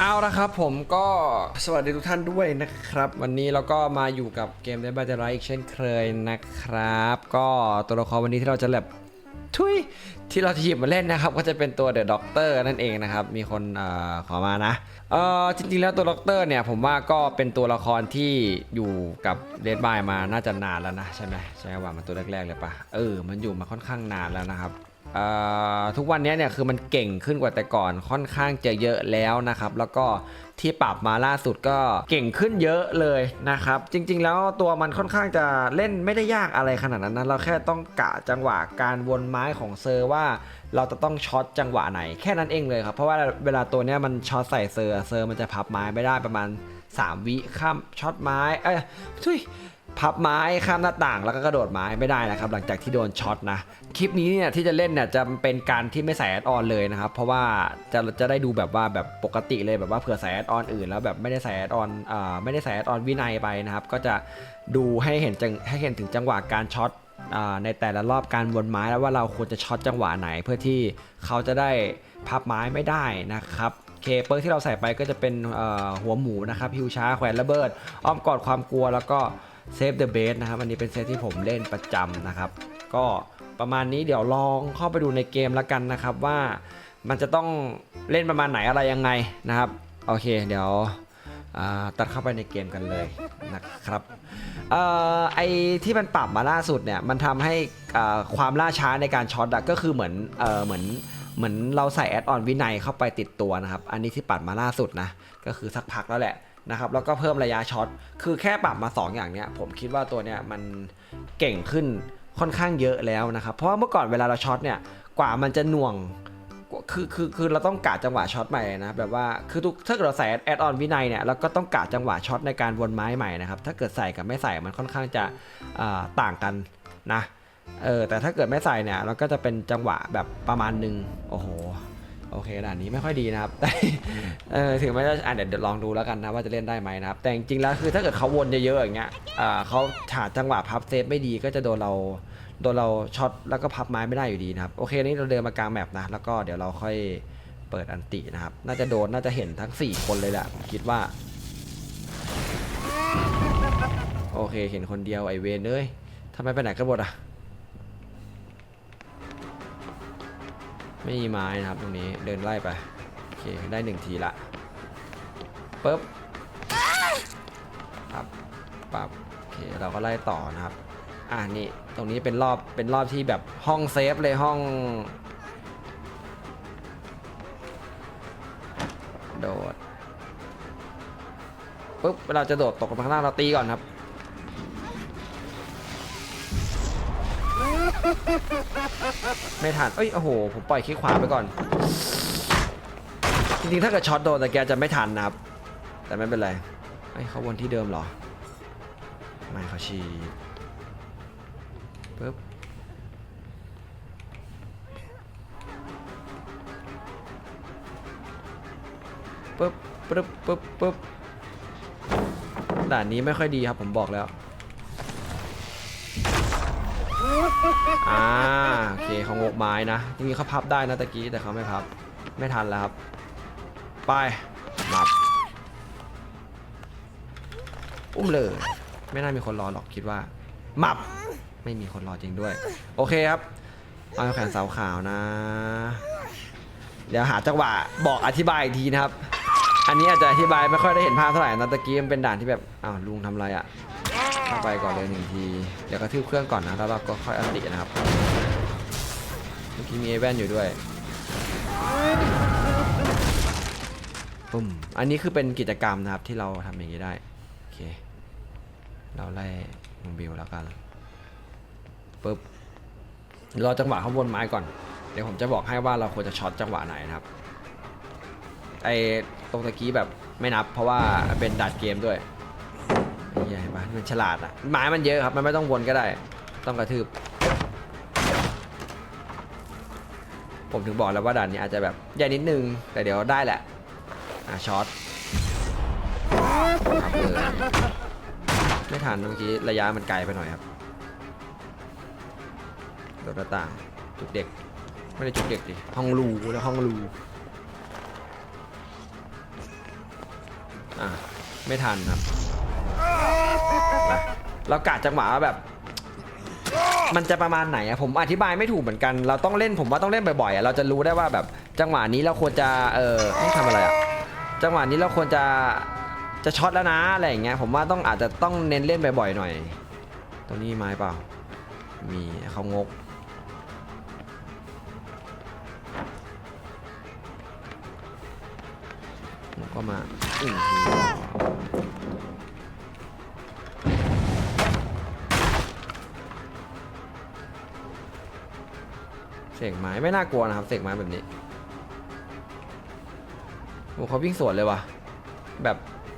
เอาละครับผมก็สวัสดีทุกท่านด้วยนะครับ วันนี้เราก็มาอยู่กับเกม Dead by Daylight อีกเช่นเคยนะครับ ก็ตัวละครวันนี้ที่เราจะแบบทุยที่เราจะหยิบมาเล่นนะครับ ก็จะเป็นตัว The Doctor นั่นเองนะครับ มีคนอขอมานะเออจริงๆแล้วตัว Doctor เนี่ยผมว่าก็เป็นตัวละครที่อยู่กับ Dead by มาน่าจะนานแล้วนะใช่ไหมใช่ว่ามันตัวแรกๆเลยปะเออมันอยู่มาค่อนข้างนานแล้วนะครับ ทุกวันนี้เนี่ยคือมันเก่งขึ้นกว่าแต่ก่อนค่อนข้างจะเยอะแล้วนะครับ แล้วก็ที่ปรับมาล่าสุดก็เก่งขึ้นเยอะเลยนะครับ จริง ๆ แล้วตัวมันค่อนข้างจะเล่นไม่ได้ยากอะไรขนาดนั้นนะเราแค่ต้องกะจังหวะการวนไม้ของเซอร์ว่า เราจะต้องช็อตจังหวะไหนแค่นั้นเองเลยครับเพราะว่าเวลาตัวเนี้ยมันช็อตใส่เซอร์เซอร์มันจะพับไม้ไม่ได้ประมาณ 3 วิข้ามช็อตไม้เอ้ยทุย พับไม้ข้ามหน้าต่างแล้วก็กระโดดไม้ไม่ได้นะครับ หลังจากที่โดนช็อตนะ คลิปนี้เนี่ยที่จะเล่นเนี่ยจะเป็นการที่ไม่ใส่แอดออนเลยนะครับ เพราะว่าจะจะได้ดูแบบว่าแบบปกติเลยแบบว่าเผื่อใส่แอดออนอื่นแล้วแบบไม่ได้ใส่แอดออนอ่าไม่ได้ใส่แอดออนวินัยไปนะครับ ก็จะดูให้เห็นจังให้เห็นถึงจังหวะการช็อตอ่าในแต่ละรอบการวนไม้แล้วว่าเราควรจะช็อตจังหวะไหน เพื่อที่เขาจะได้พับไม้ไม่ได้นะครับเคเปิร์ที่เราใส่ไปก็จะเป็นหัวหมูนะครับฮิวช้าแขวนระเบิด อ้อมกอดความกลัวแล้วก็ เซฟเดอะเบสนะครับอันนี้เป็นเซตที่ผมเล่นประจำนะครับ ก็ประมาณนี้เดี๋ยวลองเข้าไปดูในเกมแล้วกันนะครับว่ามันจะต้องเล่นประมาณไหนอะไรยังไงนะครับ โอเคเดี๋ยวตัดเข้าไปในเกมกันเลยนะครับออไอที่มันปรับมาล่าสุดเนี่ยมันทำให้ความล่าช้าในการช็อตก็คือเหมือนเออเหมือนเหมือนเราใส่แอดออนวินัยเข้าไปติดตัวนะครับ อันนี้ที่ปรับมาล่าสุดนะ ก็คือสักพักแล้วแหละ นะครับแล้วก็เพิ่มระยะช็อตคือแค่ปรับมา 2 อย่างเนี้ยผมคิดว่าตัวเนี้ยมันเก่งขึ้นค่อนข้างเยอะแล้วนะครับเพราะว่าเมื่อก่อนเวลาเราช็อตเนี่ยกว่ามันจะหน่วงคือคือคือเราต้องกะจังหวะช็อตใหม่นะแบบว่าคือทุกถ้าเกิดเราใส่แอดออนวินัยเนี่ยเราก็ต้องกะจังหวะช็อตในการวนไม้ใหม่นะครับถ้าเกิดใส่กับไม่ใส่มันค่อนข้างจะต่างกันนะเออแต่ถ้าเกิดไม่ใส่เนี่ยเราก็จะเป็นจังหวะแบบประมาณหนึ่งโอ้โห โอเคด่านนี้ไม่ค่อยดีนะครับ แต่เออถึงแม้จะอะเดี๋ยวเดี๋ยวลองดูแล้วกันนะว่าจะเล่นได้ไหมนะครับ แต่จริงๆแล้วคือถ้าเกิดเขาวนเยอะๆอย่างเงี้ยอ่าเขาหาจังหวะพับเซฟไม่ดีก็จะโดนเราโดนเราช็อตแล้วก็พับไม้ไม่ได้อยู่ดีนะครับ โอเคนี่เราเดินมากลางแมปนะแล้วก็เดี๋ยวเราค่อยเปิดอันตินะครับ น่าจะโดนน่าจะเห็นทั้ง 4 คนเลยแหละผมคิดว่า โอเคเห็นคนเดียวไอเวนเอ้ยทำไมไปไหนกันหมดอะ ไม่มีไม้นะครับตรงนี้เดินไล่ไปโอเคได้หนึ่งทีละปึ๊บครับปับโอเคเราก็ไล่ต่อนะครับ อ่านี่ตรงนี้เป็นรอบเป็นรอบที่แบบห้องเซฟเลยห้อง โดดปุ๊บเวลาจะโดดตกลงมาข้างล่างเราตีก่อนครับ ไม่ทันเอ้ยโอ้โหผมปล่อยคลิกขวาไปก่อน จริงๆถ้าเกิดช็อตโดนแต่แกจะไม่ทันนะครับ แต่ไม่เป็นไรไอ้ยเขาวนที่เดิมเหรอ ไม่เขาชีปึ๊บปึ๊บปึ๊บปึ๊บปึ๊บด่านนี้ไม่ค่อยดีครับผมบอกแล้ว อ่าโอเคเขางกไม้นะจริงๆเขาพับได้นะตะกี้แต่เขาไม่พับไม่ทันแล้วครับ ไปมับอุ้มเลย ไม่น่ามีคนรอหรอกคิดว่ามับไม่มีคนรอจริงด้วย โอเคครับเอาแขนเสาขาวนะ เดี๋ยวหาจังหวะบอกอธิบายอีกทีนะครับ อันนี้อาจจะอธิบายไม่ค่อยได้เห็นภาพเท่าไหร่นะตะกี้มันเป็นด่านที่แบบอ้าวลุงทำอะไรอะ่ะ ไปก่อนเลยหนึ่งที เดี๋ยวกระทืบเครื่องก่อนนะแล้วเราก็ค่อยอันตินะครับ เมื่อกี้มีไอแวนอยู่ด้วยปุ่มอันนี้คือเป็นกิจกรรมนะครับที่เราทำอย่างนี้ได้ โอเค เราไล่ลงบิวแล้วกันปึ๊บรอจังหวะข้างบนไม้ก่อน เดี๋ยวผมจะบอกให้ว่าเราควรจะช็อตจังหวะไหนนะครับ ไอตรงตะกี้แบบไม่นับเพราะว่าเป็นดัดเกมด้วย โอเคเหี้ยเห็นปะมันฉลาดอะไม้มันเยอะครับมันไม่ต้องวนก็ได้ ต้องกระทืบ ผมถึงบอกแล้วว่าด่านนี้อาจจะแบบใหญ่นิดนึง แต่เดี๋ยวได้แหละ อะช็อตครับเลยไม่ทันเมื่อกี้ระยะมันไกลไปหน่อยครับโดดหน้าต่างจุกเด็ก ไม่ได้จุกเด็กดิห้องรูแล้วห้องรูอะไม่ทันครับ เรากะจังหวะแบบ มันจะประมาณไหนอะผมอธิบายไม่ถูกเหมือนกัน เราต้องเล่นผมว่าต้องเล่นบ่อยๆอะเราจะรู้ได้ว่าแบบจังหวะนี้เราควรจะเออต้องทำอะไรอะจังหวะนี้เราควรจะจะช็อตแล้วนะอะไรอย่างเงี้ยผมว่าต้องอาจจะต้องเน้นเล่นบ่อยๆหน่อย ตรงนี้ไม้เปล่า มีเขางกผมก็มา กไม้ไม่น่ากลัวนะครับเสกไม้แบบนี้โอ้เขาวิ่งสวนเลยว่ะ แบบ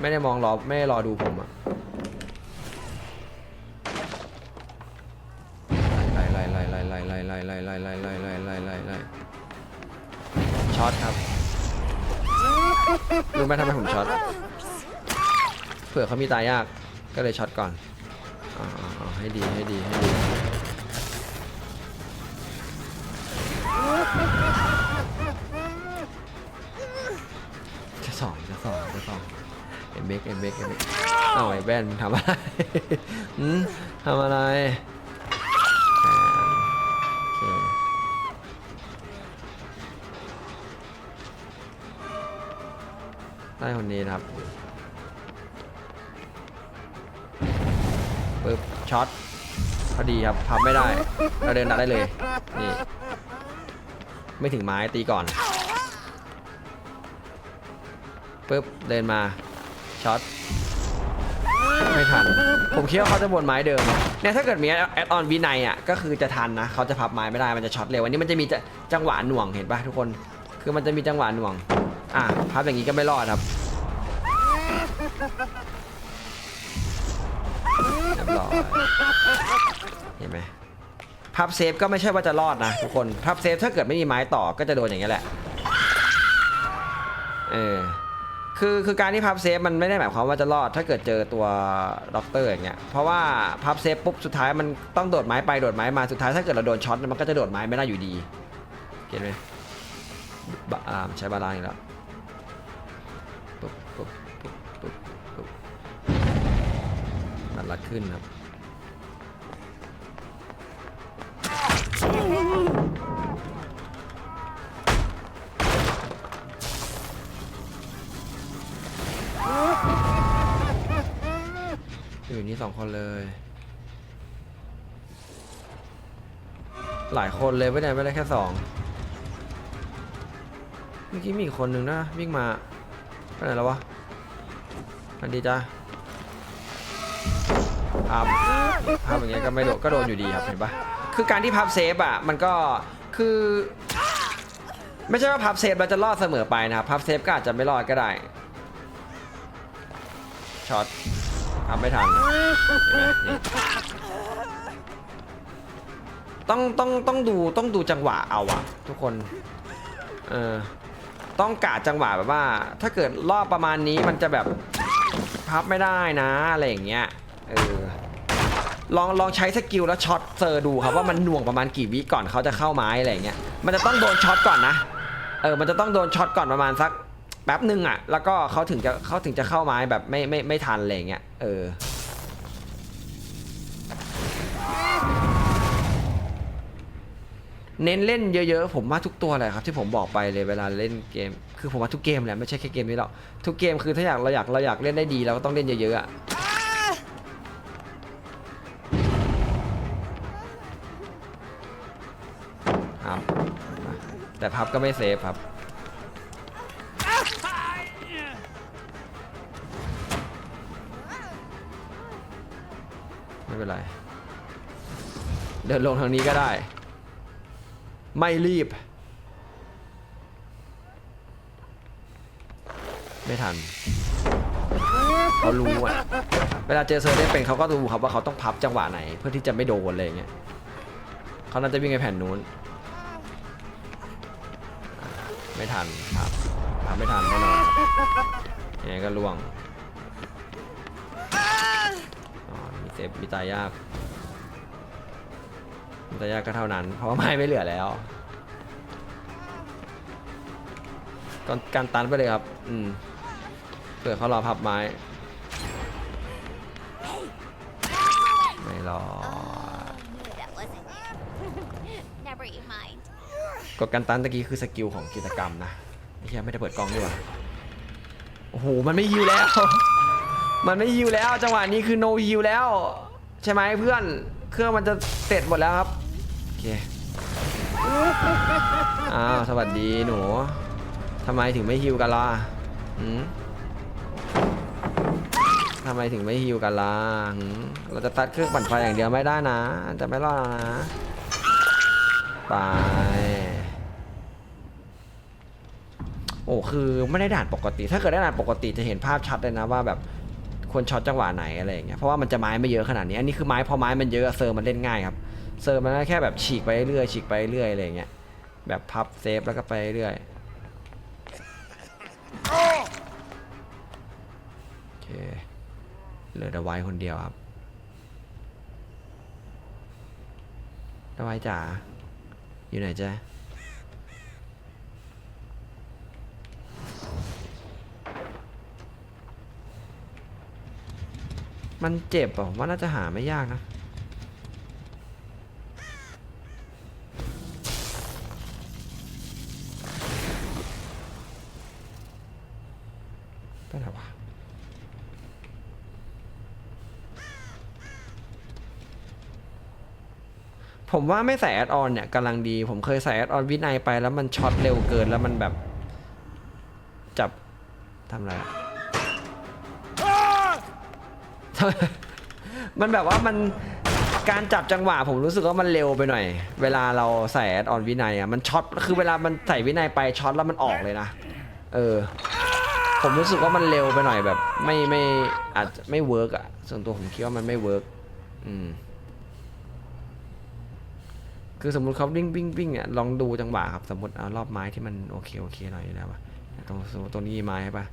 ไม่ได้มองรอไม่ได้รอดูผมอะไล่ไล่ไล่ไล่ไล่ไล่ไล่ไล่ไล่ไล่ไล่ไล่ไล่ไล่ไล่ช็อตครับรู้ไหมทำไมผมช็อตเผื่อเขามีตายยากก็เลยช็อตก่อนอให้ดีให้ดีให้ดี สองจะสองจะสอเอ็มเบกเอ็มเบกเอ็มเบกเอาไอ้แบนมึงทำอะไรหืมทำอะไรแขนโอเคได้คนนี้นะครับปึ๊บช็อตพอดีครับพับไม่ได้ เราเดินดัดได้เลย นี่ ไม่ถึงไม้ตีก่อน ปึ๊บเดินมาช็อตไม่ทัน ผมคิดว่าเขาจะบนไม้เดิมเนี่ยถ้าเกิดมีแอดออนวินัยอะก็คือจะทันนะเขาจะพับไม้ไม่ได้มันจะช็อตเร็วอันนี้มันจะมีจ,จังหวะหน่วงเห็นปะทุกคนคือมันจะมีจังหวะหน่วง อะพับอย่างนี้ก็ไม่รอดครับเรียบร้อยเห็นไหมพับเซฟก็ไม่ใช่ว่าจะรอดนะทุกคนพับเซฟถ้าเกิดไม่มีไม้ต่อก็จะโดนอย่างนี้ยแหละเออ คือคือการที่พับเซฟมันไม่ได้หมายความว่าจะรอดถ้าเกิดเจอตัวด็อกเตอร์อย่างเงี้ยเพราะว่าพับเซฟปุ๊บสุดท้ายมันต้องโดดไม้ไปโดดไม้มาสุดท้ายถ้าเกิดเราโดนช็อตมันก็จะโดดไม้ไม่ได้อยู่ดีเห็นไหมใช้บาลานซ์อีกแล้วปุ๊บปุ๊บปุ๊บปุ๊บปุ๊บมันรัดขึ้นครับ อยู่นี่สองคนเลย หลายคนเลยไม่ได้ไม่ได้แค่สองเมื่อกี้มีอีกคนหนึ่งนะวิ่งมาไปไหนแล้ววะสวัสดีจ้าพับพับอย่างเงี้ยก็ไม่โดนก็โดนอยู่ดีครับเห็นปะคือการที่พับเซฟอะมันก็คือ ไม่ใช่ว่าพับเซฟเราจะรอดเสมอไปนะครับพับเซฟก็อาจจะไม่รอดก็ได้ช็อต พับไม่ทันเห็นไหมนี่ต้องต้องต้องดูต้องดูจังหวะเอาอะทุกคนเออต้องกะจังหวะแบบว่า ถ้าเกิดรอบประมาณนี้มันจะแบบพับไม่ได้นะอะไรอย่างเงี้ยเออลองลองใช้สกิลแล้วช็อตเซอร์ดูครับว่ามันหน่วงประมาณกี่วิก่อนเขาจะเข้าไม้อะไรอย่างเงี้ยมันจะต้องโดนช็อตก่อนนะเออมันจะต้องโดนช็อตก่อนประมาณสัก แป๊บหนึ่งอะ แล้วก็เขาถึงจะเขาถึงจะเข้าไม้แบบไม่ไม่ไม่ทันอะไรงเงี้ย เออ เน้นเล่นเยอะๆ ผมว่าทุกตัวเลยครับที่ผมบอกไปเลยเวลาเล่นเกม คือผมว่าทุกเกมแหละไม่ใช่แค่เกมนี้หรอก ทุกเกมคือถ้าอยากเราอยากเราอยากเล่นได้ดีเราก็ต้องเล่นเยอะๆอะครับแต่พับก็ไม่เซฟครับ ไม่เป็นไร เดินลงทางนี้ก็ได้ ไม่รีบ ไม่ทันเขารู้อะ เวลาเจอเซอร์เล่นเป็นเขาก็ดูครับว่าเขาต้องพับจังหวะไหน เพื่อที่จะไม่โดนอะไรอย่างเงี้ยเขาน่าจะวิ่งไปแผ่นนู้น ไม่ทันครับพับไม่ทันแน่นอนครับยังไงก็ล่วงอ๋อมี เซฟมีตายยากมีตายยากก็เท่านั้น เพราะไม้ไม่เหลือแล้วกการตันไปเลยครับ อืมเผื่อเขารอพับไม้ ไม่รอกดการตันตะกี้คือสกิลของกิจกรรมนะไอ้เฮียไม่ได้เปิดกล้องด้วยว่ะโอ้โห มันไม่ฮิวแล้ว มันไม่ฮิวแล้วจังหวะนี้คือ no ฮิวแล้ว ใช่ไหมเพื่อนเครื่องมันจะเสร็จหมดแล้วครับโอเคอ้าวสวัสดีหนูทำไมถึงไม่ฮิวกันล่ะหืมทำไมถึงไม่ฮิวกันล่ะเราจะตัดเครื่องปั่นไฟอย่างเดียวไม่ได้นะ จะไม่รอดแล้วนะ ไป โอ้คือไม่ได้ด่านปกติ ถ้าเกิดได้ด่านปกติจะเห็นภาพชัดเลยนะว่าแบบ ควรช็อตจังหวะไหนอะไรอย่างเงี้ยเพราะว่ามันจะไม้ไม่เยอะขนาดนี้อันนี้คือไม้พอไม้มันเยอะเซอร์มันเล่นง่ายครับเซอร์มันแค่แบบฉีกไปเรื่อยฉีกไปเรื่อยอะไรอย่างเงี้ยแบบพับเซฟแล้วก็ไปเรื่อยโอเคเหลือดาวายคนเดียวครับดาวายจ๋าอยู่ไหนจ๊ะ มันเจ็บอะว่าน่าจะหาไม่ยากนะไปไหนวะผมว่าไม่ใส่แอดออนเนี่ยกำลังดี ผมเคยใส่แอดออนวินัยไปแล้วมันช็อตเร็วเกินแล้วมันแบบ จับทำอะไรอะ มันแบบว่ามันการจับจังหวะผมรู้สึกว่ามันเร็วไปหน่อย เวลาเราใส่แอดออนวินัยอะมันช็อตคือเวลามันใส่วินัยไปช็อตแล้วมันออกเลยนะเออ ผมรู้สึกว่ามันเร็วไปหน่อยแบบ ไม่ไม่อาจจะไม่เวิร์กอะส่วนตัวผมคิดว่ามันไม่เวิร์กอืมคือสมมติเขาวิ่งวิ่งวิ่งอะลองดูจังหวะครับสมมติเอารอบไม้ที่มันโอเคโอเคหน่อยแล้วอะตรงตรงนี้ไม้ใช่ป่ะ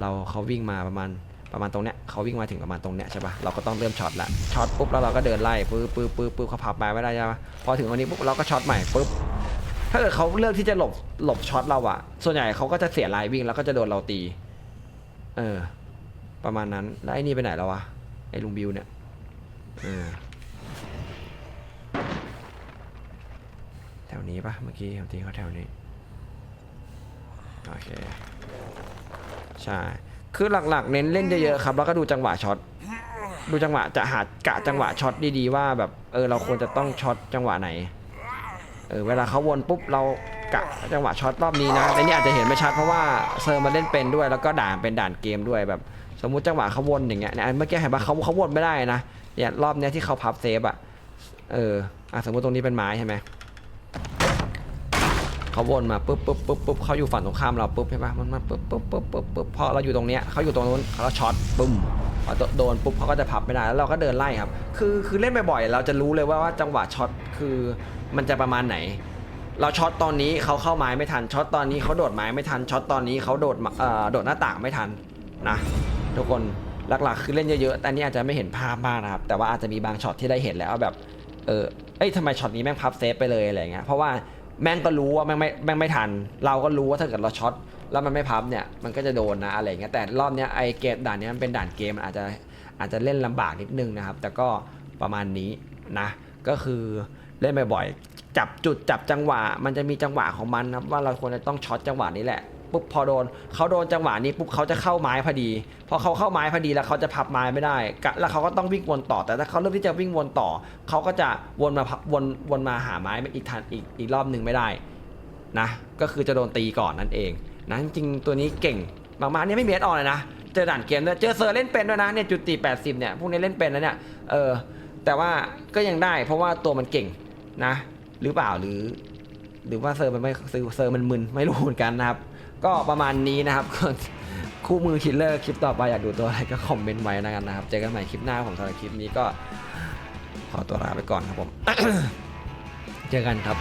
เราเขาวิ่งมาประมาณ ประมาณตรงเนี้ยเขาวิ่งมาถึงประมาณตรงเนี้ยใช่ปะเราก็ต้องเริ่มช็อตละช็อตปุ๊บแล้วเราก็เดินไล่ปื๊บปื๊บปื๊บปื๊บเขาพับไม้ไม่ได้ใช่ปะพอถึงตรงนี้ปุ๊บเราก็ช็อตใหม่ปุ๊บถ้าเกิดเขาเลือกที่จะหลบหลบช็อตเราอะส่วนใหญ่เขาก็จะเสียลายวิ่งแล้วก็จะโดนเราตี เออ ประมาณนั้นแล้วไอ้นี่ไปไหนแล้ววะไอ้ลุงบิวเนี่ยเออแถวนี้ปะเมื่อกี้ผมตีเขาแถวนี้โอเคใช่ คือหลักๆ เน้นเล่นเยอะๆครับ แล้วก็ดูจังหวะช็อต ดูจังหวะจะหากะจังหวะช็อตดีๆว่าแบบเออเราควรจะต้องช็อตจังหวะไหน เออเวลาเขาวนปุ๊บเรากะจังหวะช็อตรอบนี้นะแต่นี่อาจจะเห็นไม่ชัดเพราะว่าเซอร์มาเล่นเป็นด้วย แล้วก็ด่านเป็นด่านเกมด้วยแบบ สมมุติจังหวะเขาวนอย่างเงี้ยเนี่ยเมื่อกี้เห็นปะเขาเขาวนไม่ได้นะเนี่ยรอบเนี้ยที่เขาพับเซฟอะเอออะสมมติตรงนี้เป็นไม้ใช่ไหม เขาวนมาปุ๊บปุ๊บปุ๊บปุ๊บเขาอยู่ฝั่งตรงข้ามเราปุ๊บใช่ปะมันมาปุ๊บปุ๊บปุ๊บปุ๊บปุ๊บพอเราอยู่ตรงเนี้ยเขาอยู่ตรงนู้นเขาช็อตปุ้มพอโดนปุ๊บเขาก็จะพับไม่ได้แล้วเราก็เดินไล่ครับ คือคือเล่นบ่อยๆเราจะรู้เลยว่าว่าจังหวะช็อตคือมันจะประมาณไหน เราช็อตตอนนี้เขาเข้าไม้ไม่ทันช็อตตอนนี้เขาโดดไม้ไม่ทันช็อตตอนนี้เขาโดดเอ่อโดดหน้าต่างไม่ทันนะทุกคนหลักๆ คือเล่นเยอะๆแต่นี่อาจจะไม่เห็นภาพมากนะครับ แต่ว่าอาจจะมีบางช็อตที่ได้เห็นแล้วแบบ เออเอ้ยทำไมช็อตนี้แม่งพับเซฟไปเลยอะไรเงี้ย เพราะว่า แม่งก็รู้ว่าแม่งไม่แม่งไม่ทัน เราก็รู้ว่าถ้าเกิดเราช็อตแล้วมันไม่พับเนี่ยมันก็จะโดนนะอะไรเงี้ยแต่รอบเนี้ยไอเกมด่านเนี้ยมันเป็นด่านเกมมันอาจจะอาจจะเล่นลำบากนิดนึงนะครับ แต่ก็ประมาณนี้นะ ก็คือเล่นบ่อยๆจับจุดจับจังหวะ มันจะมีจังหวะของมันนะว่าเราควรจะต้องช็อตจังหวะนี้แหละ ปุ๊บพอโดนเขาโดนจังหวะนี้ปุ๊บเขาจะเข้าไม้พอดี พอเขาเข้าไม้พอดีแล้วเขาจะพับไม้ไม่ได้ แล้วเขาก็ต้องวิ่งวนต่อแต่ถ้าเขาเลือกที่จะวิ่งวนต่อเขาก็จะวนมาพับวนวนมาหาไม้อีกทันอีกอีกรอบหนึ่งไม่ได้นะก็คือจะโดนตีก่อนนั่นเองนะจริงตัวนี้เก่งมากๆอันนี่ไม่มีเอสออนเลยนะเจอด่านเกมด้วยเจอเซอร์เล่นเป็นด้วยนะเนี่ยจุดตี80เนี่ยพวกนี้เล่นเป็นนะเนี่ยเออแต่ว่าก็ยังได้เพราะว่าตัวมันเก่งนะ หรือเปล่าหรือ หรือว่าเซอร์มันไม่เซอร์เซอร์มันมึนไม่รู้เหมือนกันนะครับ ก็ประมาณนี้นะครับคู่มือคิลเลอร์คลิปต่อไปอยากดูตัวอะไรก็คอมเมนต์ไว้นะกันนะครับ เจอกันใหม่คลิปหน้าของสำหรับคลิปนี้ก็ขอตัวลาไปก่อนครับผม เจอกันครับ